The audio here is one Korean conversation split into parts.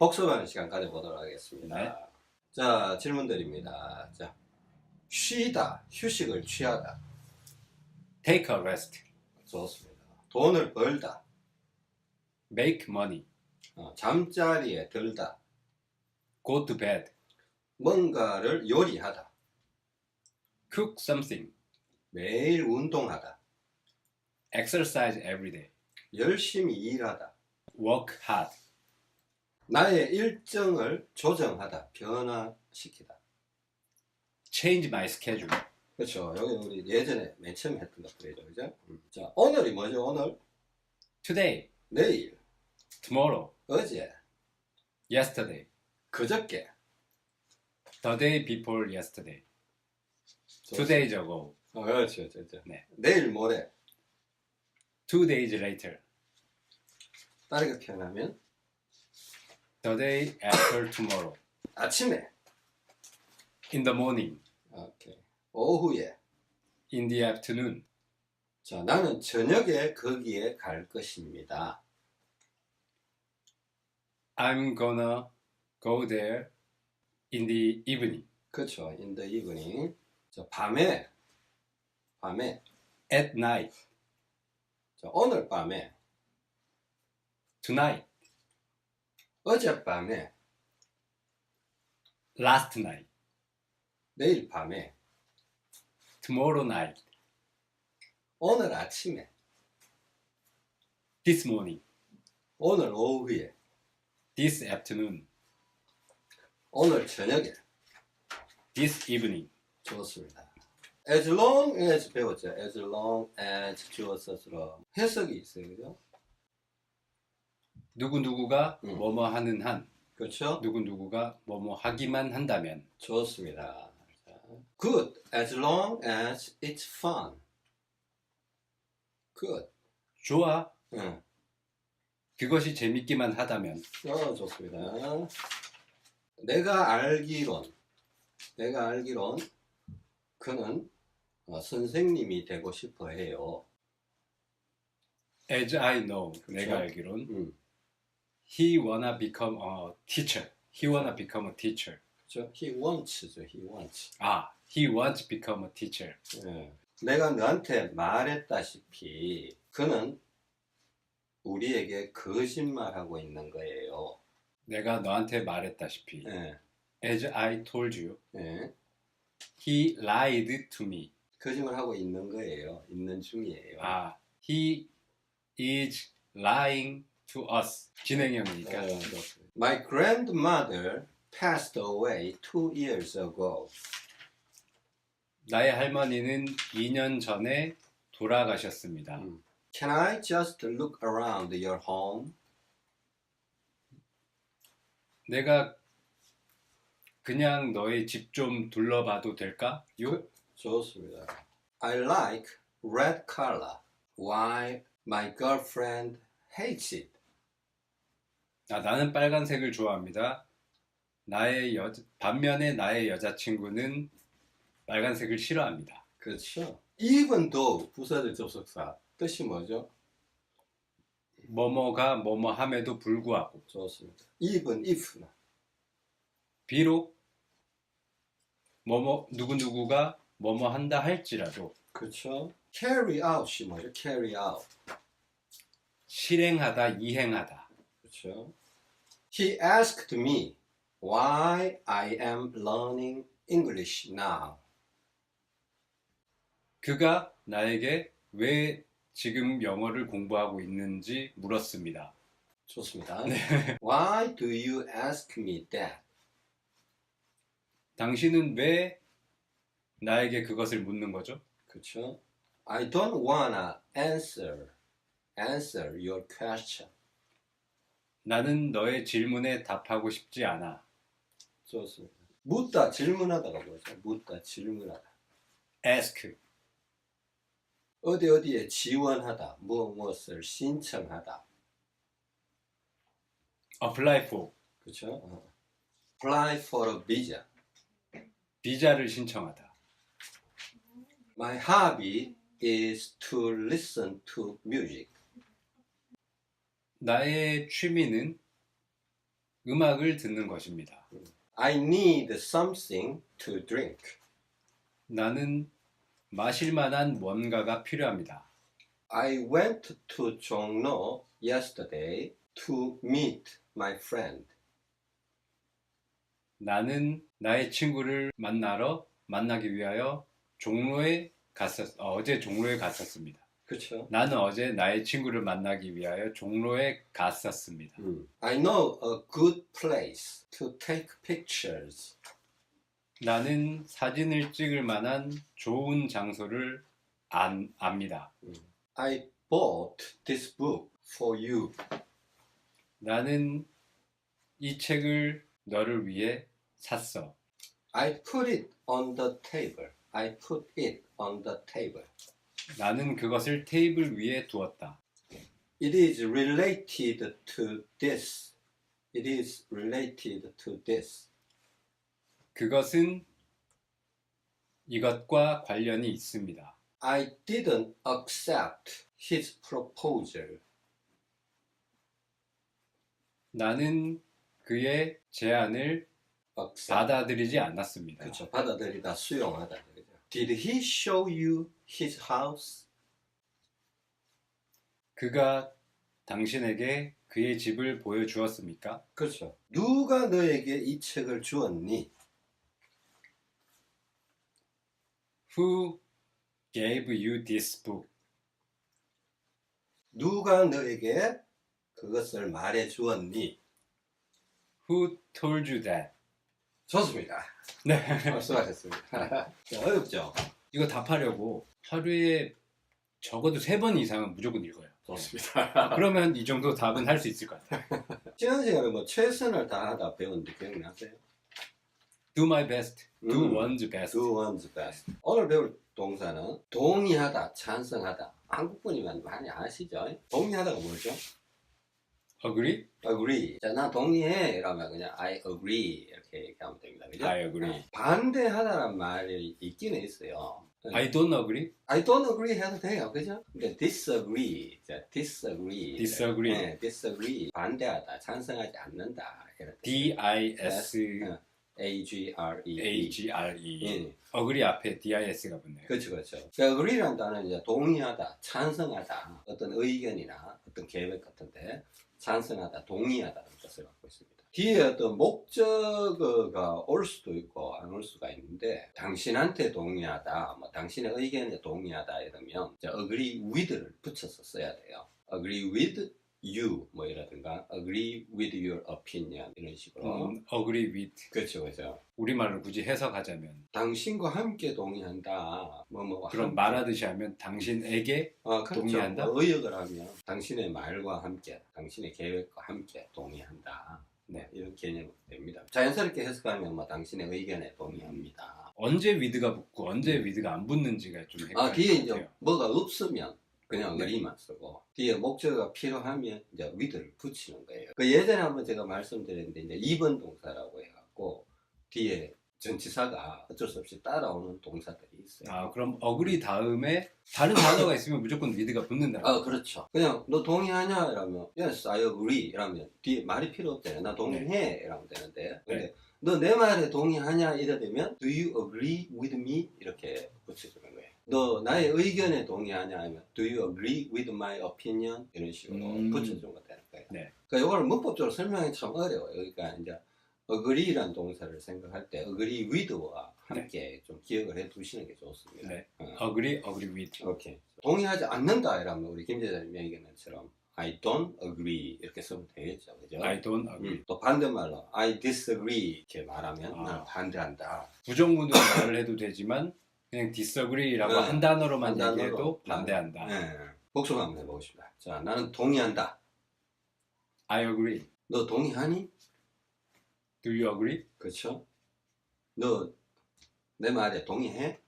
복습하는 시간 가져보도록 하겠습니다. 네. 자, 질문드립니다. 자, 쉬다, 휴식을 취하다. Take a rest. 좋습니다. 돈을 벌다, Make money. 어, 잠자리에 들다, Go to bed. 뭔가를 요리하다, Cook something. 매일 운동하다, Exercise every day. 열심히 일하다, Work hard. 나의 일정을 조정하다, 변화시키다. Change my schedule. 그렇죠. 여기 우리 예전에 맨 처음 했던 것들이죠. 그죠? 음. 자, 오늘이 뭐죠? 오늘? Today. 내일, Tomorrow. 어제, Yesterday. 그저께. The day before yesterday. Two days ago. 어, 그렇죠, 그렇죠. 네. 내일 모레. Two days later. 다르게 표현하면 The day after tomorrow. 아침에, In the morning. 오케이. 오후에. In the afternoon. 자, 나는 저녁에 거기에 갈 것입니다. I'm gonna go there in the evening. 그렇죠. In the evening. 자, 밤에, 밤에. At night. 자, 오늘 밤에, Tonight. 어젯밤에, Last night. 내일 밤에, Tomorrow night. 오늘 아침에, This morning. 오늘 오후에, This afternoon. 오늘 저녁에. This evening. 좋습니다. As long as 배웠죠. As long as 주어서스로 해석이 있어요. 그죠? 누구 누구가 음. 뭐뭐 하는 한. 그렇죠? 누구 누구가 뭐뭐 하기만 한다면. 좋습니다. 자, Good. As long as it's fun. Good. 좋아. 응. 그것이 재밌기만 하다면. 어, 좋습니다. 내가 알기론, 내가 알기론, 그는 어, 선생님이 되고 싶어 해요. As I know. 그쵸? 내가 알기론. 음, He wanna become a teacher. He wanna become a teacher. 그렇죠? He wants죠. He wants. 아, he wants to become a teacher. 예. 내가 너한테 말했다시피 그는 우리에게 거짓말하고 있는 거예요. 내가 너한테 말했다시피. 예. As I told you, 예. he lied to me. 거짓말하고 있는 거예요. 있는 중이에요. 아, he is lying to us. 진행형이니까. 예, 좋습니다. My grandmother passed away two years ago. 나의 할머니는 2년 전에 돌아가셨습니다. 음. Can I just look around your home? 내가 그냥 너의 집 좀 둘러봐도 될까? 요? 좋습니다. I like red color. Why my girlfriend hates it? 아, 나는 빨간색을 좋아합니다. 나의 여 반면에 나의 여자친구는 빨간색을 싫어합니다. 그렇죠. Though 부사절 접속사 뜻이 뭐죠? 뭐뭐가 뭐뭐 함에도 불구하고 좋습니다. Even if나 비록 뭐뭐 누구누구가 뭐뭐 한다 할지라도 그렇죠. Carry out이 뭐죠? Carry out 실행하다 이행하다 그렇죠. He asked me why I am learning English now. 그가 나에게 왜 지금 영어를 공부하고 있는지 물었습니다. 좋습니다. Why do you ask me that? 당신은 왜 나에게 그것을 묻는 거죠? 그렇죠. I don't wanna answer answer your question. 나는 너의 질문에 답하고 싶지 않아. 좋습니다. 묻다 질문하다가 뭐죠? 묻다 질문하다. ask 어디 어디에 지원하다. 무엇 무엇을 신청하다. apply for 그렇죠? 어. Apply for a visa. 비자를 신청하다. My hobby is to listen to music. 나의 취미는 음악을 듣는 것입니다. I need something to drink. 나는 마실 만한 뭔가가 필요합니다. I went to 종로 yesterday to meet my friend. 나는 나의 친구를 만나러 만나기 위하여 종로에 갔었 어, 어제 종로에 갔었습니다. 그렇죠. 나는 어제 나의 친구를 만나기 위하여 종로에 갔었습니다. I know a good place to take pictures. 나는 사진을 찍을 만한 좋은 장소를 안, 압니다. I bought this book for you. 나는 이 책을 너를 위해 샀어. I put it on the table. I put it on the table. 나는 그것을 테이블 위에 두었다. It is related to this. It is related to this. 그것은 이것과 관련이 있습니다. I didn't accept his proposal. 나는 그의 제안을 accept. 받아들이지 않았습니다. 그렇죠. 받아들이다 수용하다. Did he show you his house? 그가 당신에게 그의 집을 보여주었습니까? 그렇죠. 누가 너에게 이 책을 주었니? Who gave you this book? 누가 너에게 그것을 말해 주었니? Who told you that? 좋습니다. 네. 수고하셨습니다. 어렵죠? 이거 답하려고 하루에 적어도 세 번 이상은 무조건 읽어요. 좋습니다. 그러면 이 정도 답은 할 수 있을 것 같아요. 지난 시간에 뭐 최선을 다하다 배웠는데 기억나세요? Do my best. Do 음. one's best. Do one's best. 오늘 배울 동사는 동의하다, 찬성하다. 한국분이면 많이 아시죠? 동의하다가 뭐죠? Agree? agree. 자, 나 동의해. 이러면 그냥 I agree. 이렇게 얘기하면 됩니다. 그죠? I agree. 반대하다란 말이 있기는 있어요. I don't agree. I don't agree 해도 돼요. 그죠? 근데 disagree. 자, disagree. Disagree. 네, disagree. 반대하다, 찬성하지 않는다. 이런 뜻. D I S A G R E. A G R E. 예. agree 앞에 D I S가 붙네요. 그렇죠, 그렇죠. 그 agree란 단어는 이제 동의하다, 찬성하다, 어떤 의견이나 어떤 계획 같은데 찬성하다, 동의하다는 뜻을 갖고 있습니다. 뒤에 어떤 목적어가 올 수도 있고 안 올 수가 있는데 당신한테 동의하다, 뭐 당신의 의견에 동의하다 이러면 이제 agree with를 붙여서 써야 돼요. agree with you 뭐 이라든가 agree with your opinion 이런 식으로. 음, agree with. 그렇죠, 그렇죠. 우리말로 굳이 해석하자면 당신과 함께 동의한다. 뭐 뭐 그런 말하듯이 하면 당신에게 어, 그렇죠. 동의한다? 뭐 의역을 하면 당신의 말과 함께, 당신의 계획과 함께 동의한다. 네, 이런 개념이 됩니다. 자연스럽게 해석하면 뭐 당신의 의견에 동의합니다. 언제 with가 붙고 언제 with가 안 붙는지가 좀 헷갈릴 아, 뒤에 것 이제. 뭐가 없으면 그냥 네. 의리만 쓰고 뒤에 목적어가 필요하면 이제 with를 붙이는 거예요. 그 예전에 한번 제가 말씀드렸는데 이제 2번 동사라고 해갖고 뒤에 전치사가 어쩔 수 없이 따라오는 동사들이 있어요. 아 그럼 agree 다음에 다른 단어가 있으면 무조건 with가 붙는다. 아, 그렇죠. 그냥 너 동의하냐? 이러면 yes, I agree. 이러면 뒤에 말이 필요 없잖아요. 나 동의해. 이러면 되는데. 근데 너내 말에 동의하냐? 이래 되면 do you agree with me? 이렇게 거예요. 너 나의 의견에 동의하냐? 하면 do you agree with my opinion? 이런 식으로 음. 붙여주는 거 되는 거예요. 네. 그러니까 이걸 문법적으로 설명하기 참 어려워요. 그러니까 이제 agree라는 동사를 생각할 때 agree with와 함께 좀 기억을 해 두시는 게 좋습니다. 네. 어. agree, agree with. 오케이. 동의하지 않는다 이러면 우리 김재자님 얘기는처럼 I don't agree 이렇게 쓰면 되겠죠, 그죠? I don't agree. 음, 또 반대말로 I disagree 이렇게 말하면 아. 나는 반대한다. 부정문으로 말을 해도 되지만 그냥 disagree라고 네. 한 단어로만 한 단어로 얘기해도 반- 반대한다. 네. 복습 한번 해보겠습니다. 자, 나는 동의한다. I agree. 너 동의하니? Do you agree? 그렇죠? 너 내 말에 동의해?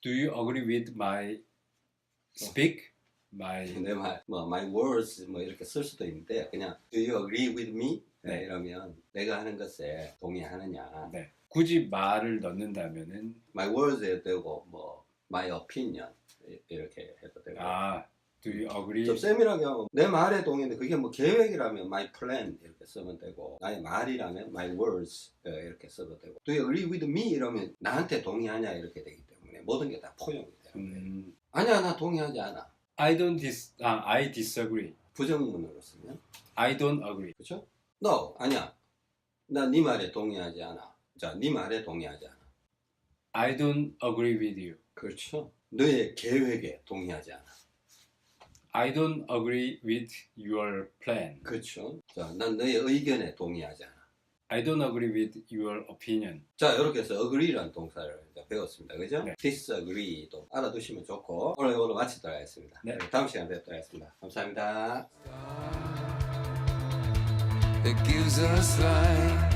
Do you agree with my speak? My 내 말, 뭐 my words 뭐 이렇게 쓸 수도 있는데 그냥 Do you agree with me? 네, 네. 이러면 내가 하는 것에 동의하느냐? 네. 굳이 말을 넣는다면은 my words 해도 되고 뭐 my opinion 이- 이렇게 해도 되고 아 Do you agree? 좀 세밀하게 하고 내 말에 동의인데 그게 뭐 계획이라면 my plan 이렇게 쓰면 되고 나의 말이라면 my words 어, 이렇게 써도 되고 Do you agree with me 이러면 나한테 동의하냐 이렇게 되기 때문에 모든 게 다 포용이 거예요. 음, 아니야 나 동의하지 않아. I don't dis, 아, I disagree. 부정문으로 쓰면 I don't agree. 그렇죠? No 아니야. 나 네 말에 동의하지 않아. 자, 네 말에 동의하지 않아. I don't agree with you. 그렇죠? 너의 계획에 동의하지 않아. I don't agree with your plan. 그렇죠? 자, 난 너의 의견에 동의하지 않아. I don't agree with your opinion. 자, 이렇게 해서 agree라는 동사를 배웠습니다. 그죠? 네. disagree도 알아두시면 좋고 오늘 이걸로 마치도록 하겠습니다. 네. 다음 시간에 뵙도록 하겠습니다. 감사합니다. That gives us life.